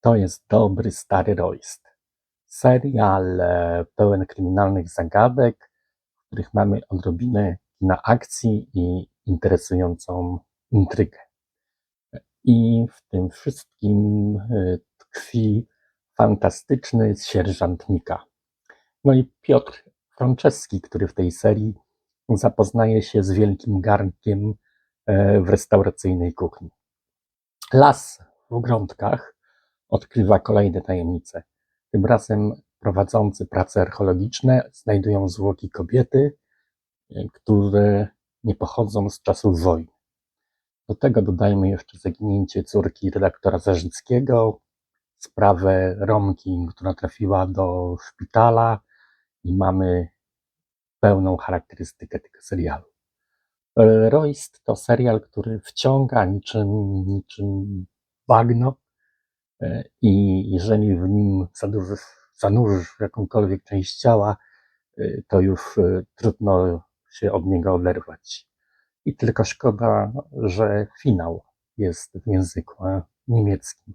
To jest dobry stary Royst. Serial e, pełen kryminalnych zagadek, w których mamy odrobinę na akcji i interesującą intrygę. I w tym wszystkim e, tkwi fantastyczny sierżant Mika. No i Piotr Franceski, który w tej serii zapoznaje się z wielkim garnkiem e, w restauracyjnej kuchni. Las w Grądkach odkrywa kolejne tajemnice. Tym razem prowadzący prace archeologiczne znajdują zwłoki kobiety, e, które nie pochodzą z czasów wojny. Do tego dodajmy jeszcze zaginięcie córki redaktora Zarzyckiego, sprawę Romki, która trafiła do szpitala i mamy pełną charakterystykę tego serialu. Royst to serial, który wciąga niczym, niczym bagno i jeżeli w nim zanurzysz, zanurzysz jakąkolwiek część ciała, e, to już e, trudno się od niego oderwać. I tylko szkoda, że finał jest w języku niemieckim.